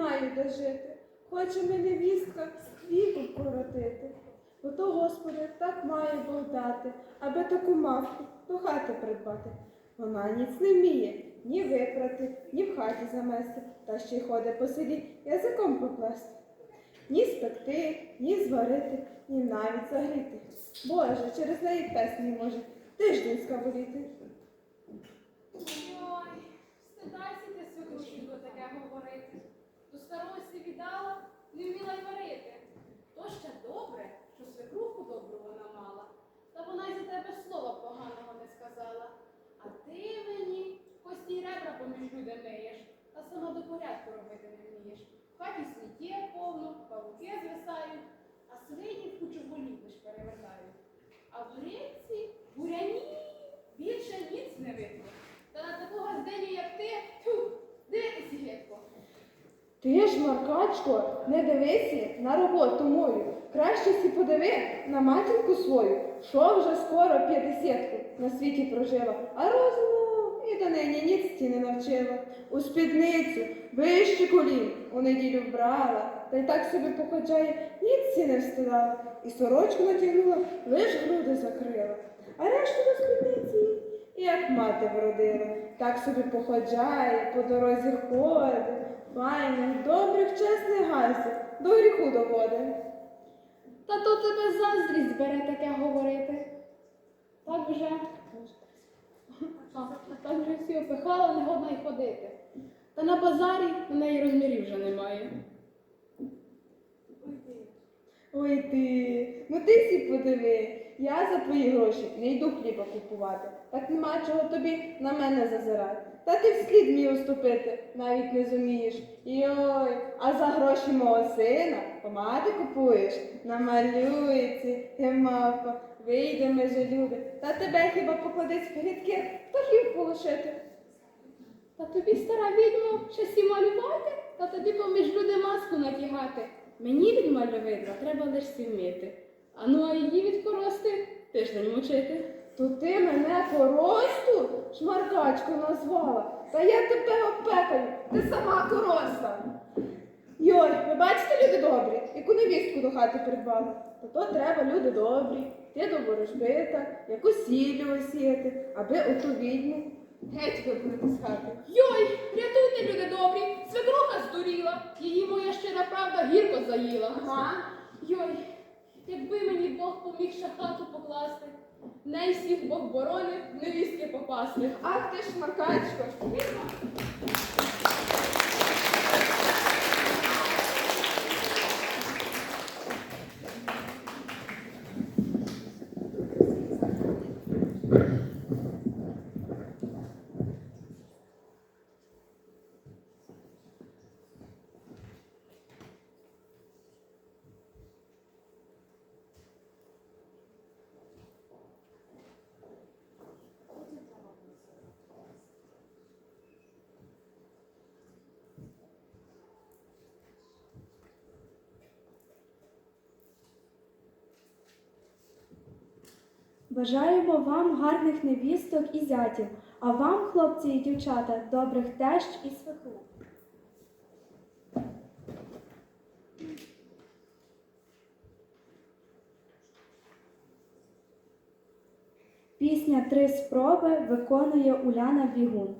маю де жити. Хоче мене невістка віку коротити. Бо то, Господи, так має Бог дати, аби таку мавку до хати придбати. Вона ніц не вміє ні випрати, ні в хаті замести, та ще й ходить по селі язиком поплести. Ні спекти, ні зварити, ні навіть загріти. Боже, через неї пес не може тиждень скаболіти. Ой, стидайся ти свекрушенько таке говорити. До старості віддала, не вміла й варити. То ще добре, що свекруху добру вона мала, та вона й за тебе слова поганого не сказала. А ти мені кості й ребра поміж люди миєш, та сама до порядку робити не вмієш. В хаті сміттє повно, павуки звисають, а свині в кучу голів лиш перевертають. А в гринці буряні більше ніц не видно. Та на таку газденю, як ти, тьфу, дивитися гидко. Ти ж, Маркачко, не дивися на роботу мою. Краще сі подиви на матінку свою, що вже скоро п'ятдесятку на світі прожила, а розуму і до нині ніцті не навчила. У спідницю вище колін у неділю вбрала, та й так собі походжає, ніцці не встигала, і сорочку натягнула, лиш груди закрила. А решту до спідниці, як мати вродила, так собі походжає, по дорозі ходить, файних, добрих, чесних гасів, до гріху доводить. Та то тебе заздрість бере таке говорити. Так вже. А, так вже всі опихала, не годна й ходити. Та на базарі на неї розмірів вже немає. Ой ти, ну ти сі подиви, я за твої гроші не йду хліба купувати, так нема чого тобі на мене зазирати. Та ти вслід мій уступити навіть не зумієш. Йой, а за гроші мого сина помади купуєш, намалюється, гемапа, вийде меже люди, та тебе хіба покладуть в грідки, птахів полишити. Та тобі, стара відьмо, ще сі малювати, та тобі поміж люди маску натягати. Мені від мальовидла треба лиш вміти. А ну а її від корости тиждень мучити. То ти мене по росту шмаркачку назвала, та я тебе опекаю, ти сама короста. Йой, ви бачите, люди добрі, яку невістку до хати придбали. То то треба, люди добрі, ти до ворожбита, яку сіллю осіяти, аби оту відьму геть вибрати з хати. Йой, рятуйте, люди добрі, свекруха здуріла, її моя щира правда гірко заїла. Ага. Йой, якби мені Бог поміг ще хату покласти, не й всіх Бог боронив, невістки попасти. Ах ти ж, шмаркачко. Бажаємо вам гарних невісток і зятів, а вам, хлопці і дівчата, добрих тещ і свекрух. Пісня Три спроби виконує Уляна Бігун.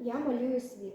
я малюю світ.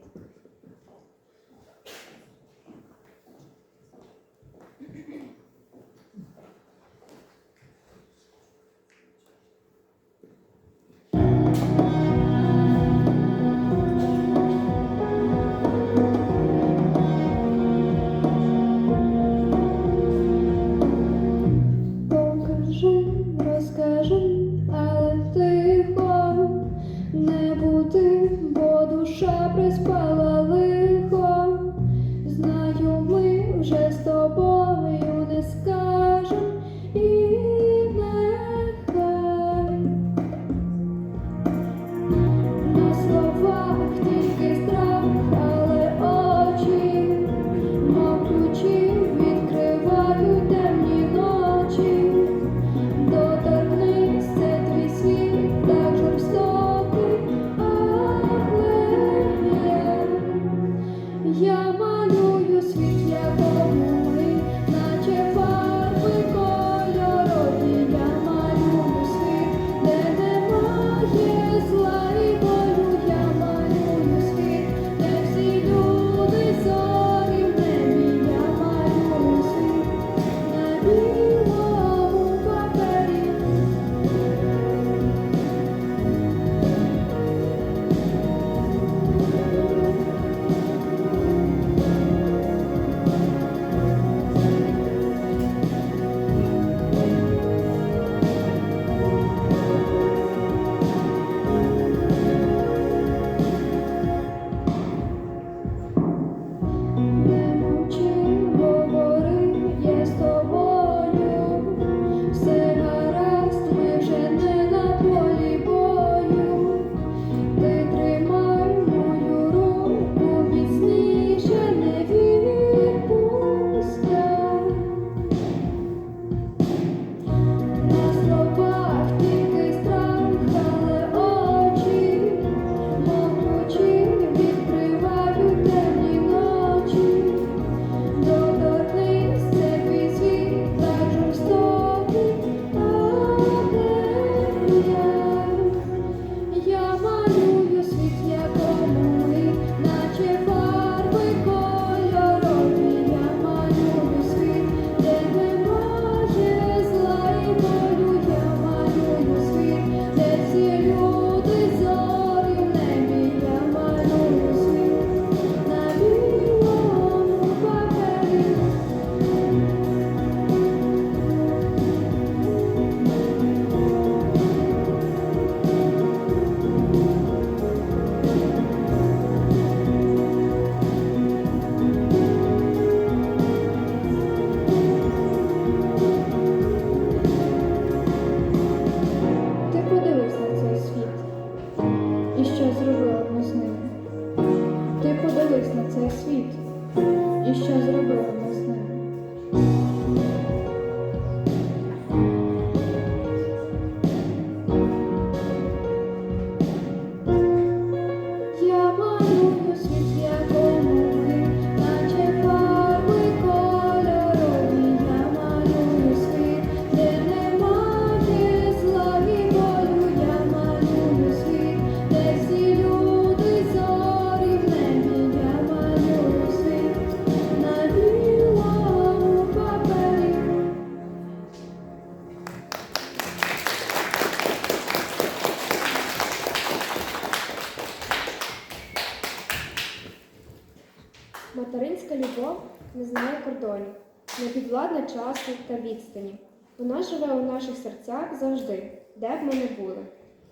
серцях завжди, де б ми не були.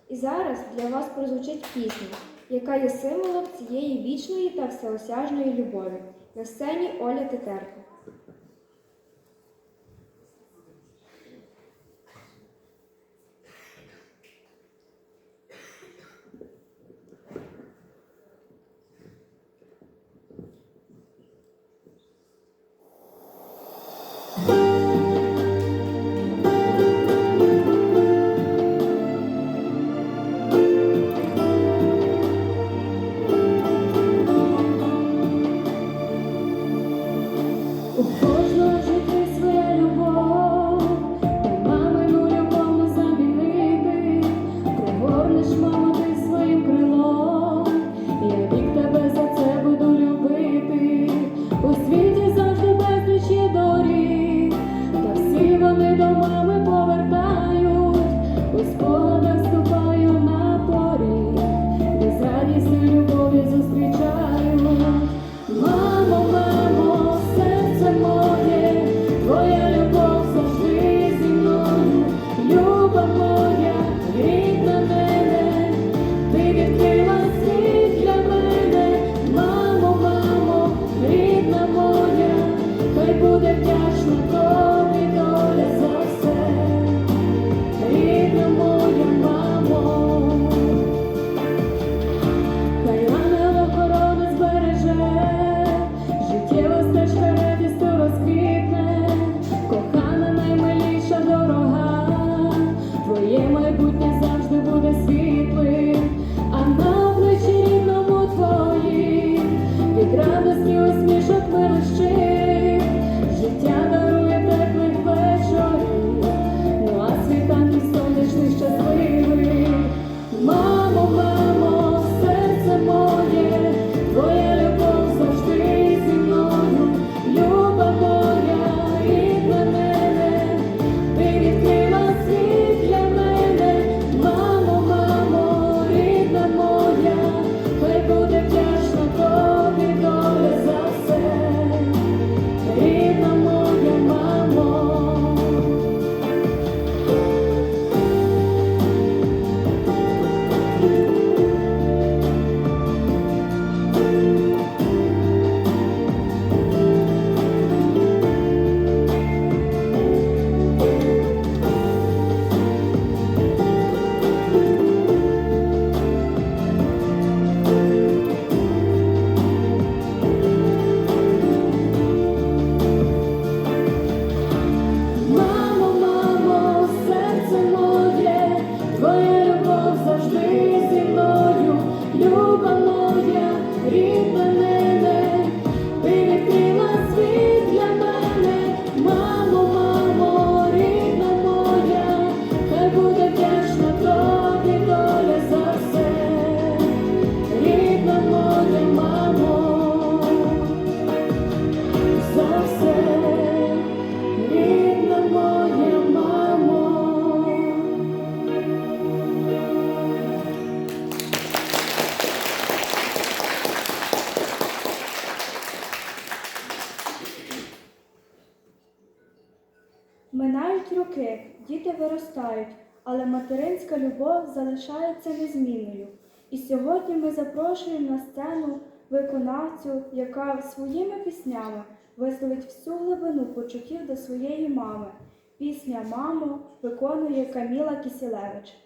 І зараз для вас прозвучить пісня, яка є символом цієї вічної та всеосяжної любові на сцені Оля Тетерко. світ. І сьогодні ми запрошуємо на сцену виконавцю, яка своїми піснями висловить всю глибину почуттів до своєї мами. Пісня Мамо виконує Каміла Кісілевич.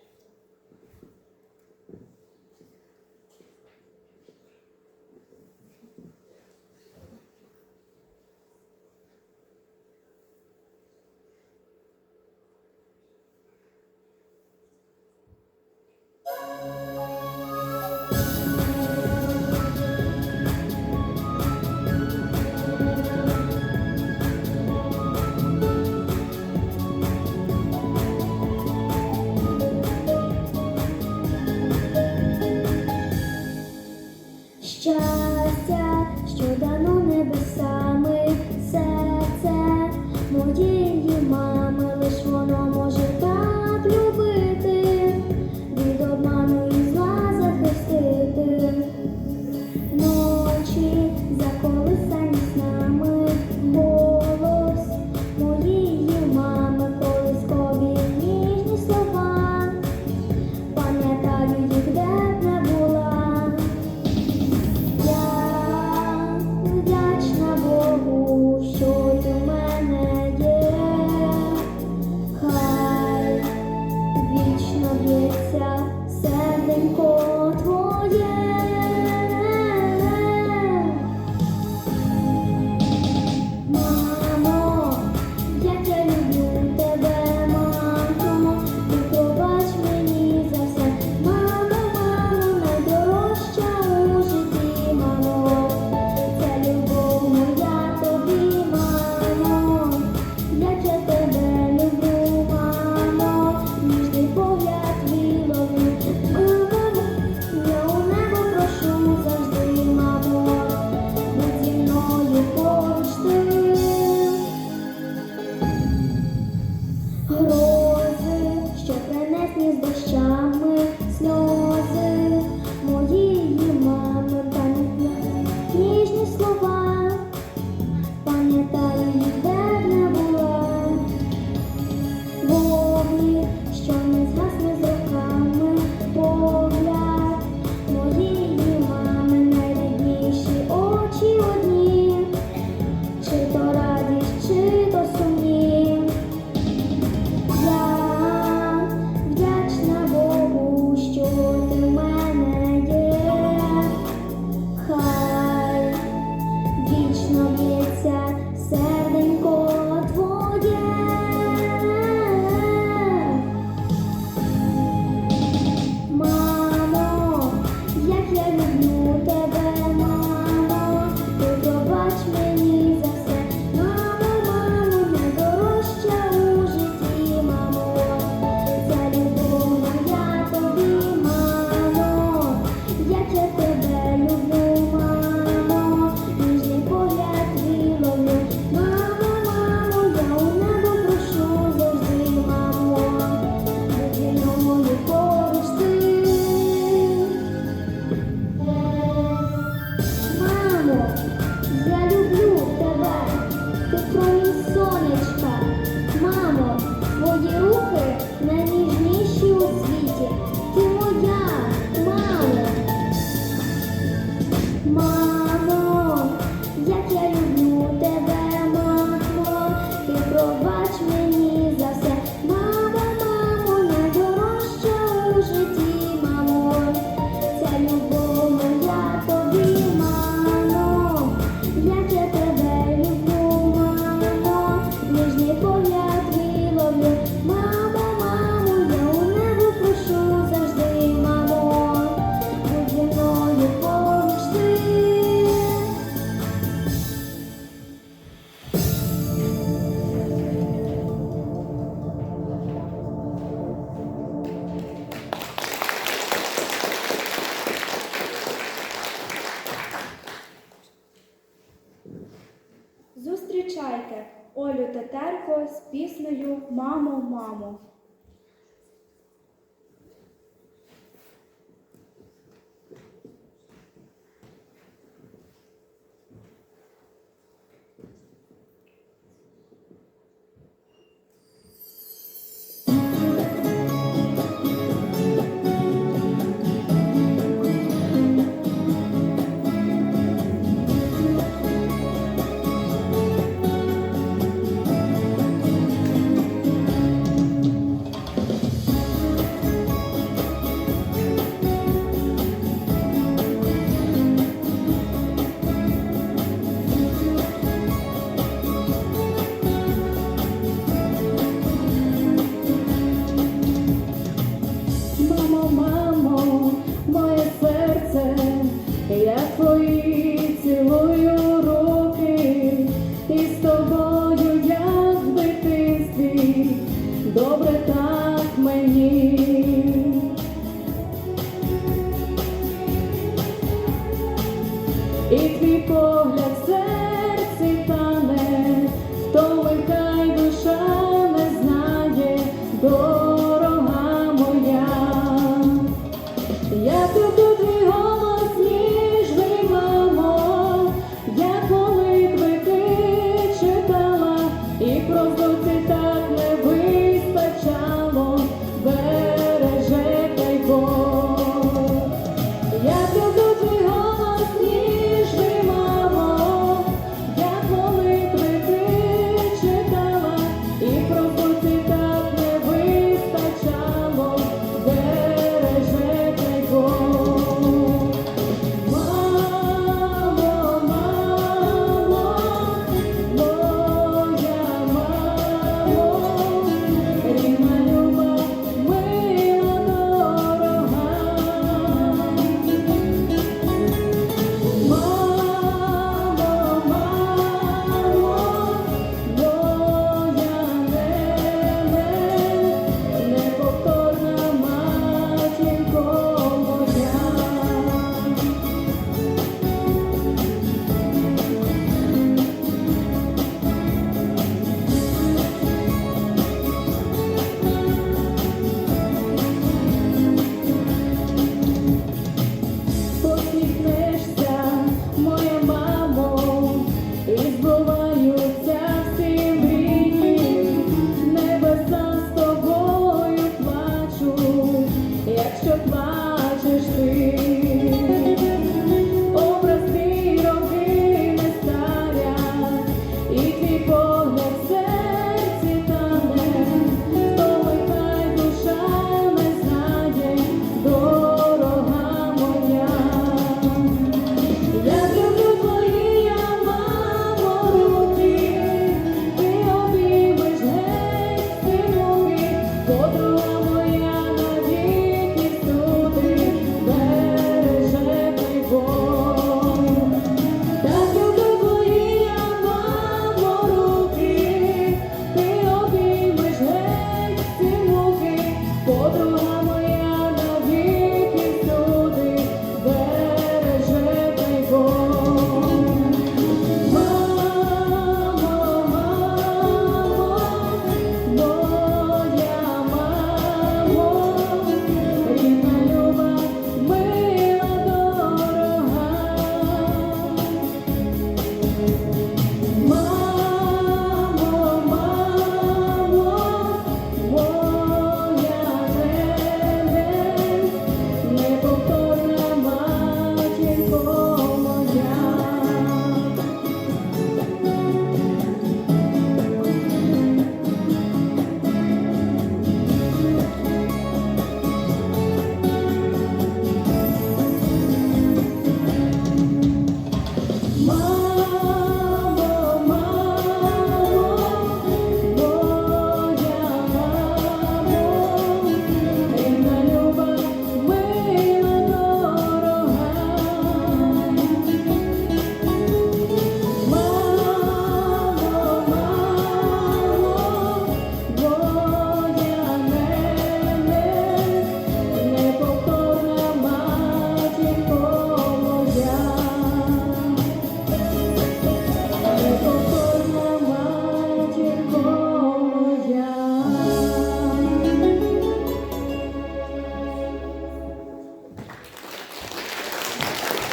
people.